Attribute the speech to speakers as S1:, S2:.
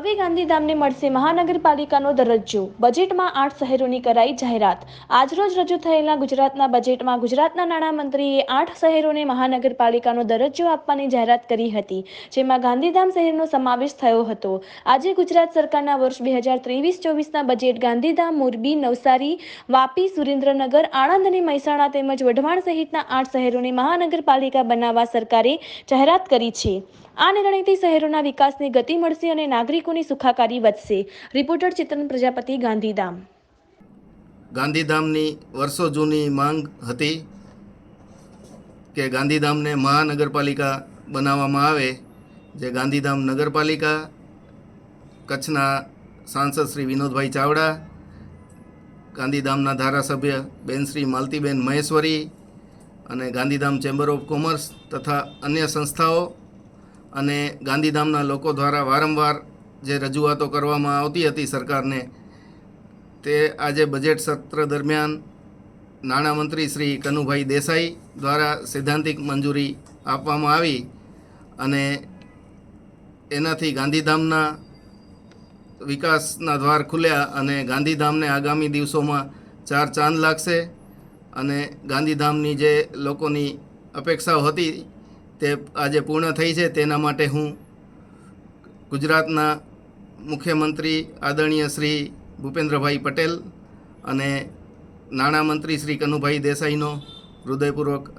S1: હવે ગાંધીધામને મળશે મહાનગરપાલિકાનો દરજ્જો. બજેટમાં આઠ શહેરોની કરાઈ જાહેરાત. આજરોજ રજૂ થયેલા ગુજરાતના બજેટમાં ગુજરાતના નાણામંત્રીએ આઠ શહેરોને મહાનગરપાલિકાનો દરજ્જો આપવાની જાહેરાત કરી હતી, જેમાં ગાંધીધામ શહેરનો સમાવેશ થયો હતો. આજે ગુજરાત સરકારના વર્ષ બે હજાર ત્રેવીસ ચોવીસના બજેટ ગાંધીધામ, મોરબી, નવસારી, વાપી, સુરેન્દ્રનગર, આણંદ અને મહેસાણા તેમજ વઢવાણ સહિતના આઠ શહેરોને મહાનગરપાલિકા બનાવવા સરકારે જાહેરાત કરી છે. આ નિર્ણયથી શહેરોના વિકાસને ગતિ મળશે અને નાગરિકોની સુખાકારી વધશે. રિપોર્ટર ચિત્રન પ્રજાપતિ, ગાંધીધામ.
S2: ગાંધીધામની વર્ષો જૂની માંગ હતી કે ગાંધીધામને મહાનગરપાલિકા બનાવવામાં આવે, જે ગાંધીધામ નગરપાલિકા કચ્છના સાંસદ શ્રી વિનોદભાઈ ચાવડા, ગાંધીધામના ધારાસભ્ય બેન શ્રી માલતીબેન મહેશ્વરી અને ગાંધીધામ ચેમ્બર ઓફ કોમર્સ તથા અન્ય સંસ્થાઓ અને ગાંધીધામના લોકો દ્વારા વારંવાર જે રજૂઆતો કરવામાં આવતી હતી સરકારને, તે આજે બજેટ સત્ર દરમિયાન નાણામંત્રી શ્રી કનુભાઈ દેસાઈ દ્વારા સૈદ્ધાંતિક મંજૂરી આપવામાં આવી અને એનાથી ગાંધીધામના વિકાસના દ્વાર ખુલ્યા અને ગાંધીધામને આગામી દિવસોમાં ચાર ચાંદ લાગશે અને ગાંધીધામની જે લોકોની અપેક્ષાઓ હતી તે આજે પૂર્ણ થઈ છે, તેના માટે હું ગુજરાતના મુખ્યમંત્રી આદરણીય શ્રી ભૂપેન્દ્રભાઈ પટેલ અને નાણામંત્રી શ્રી કનુભાઈ દેસાઈનો હૃદયપૂર્વક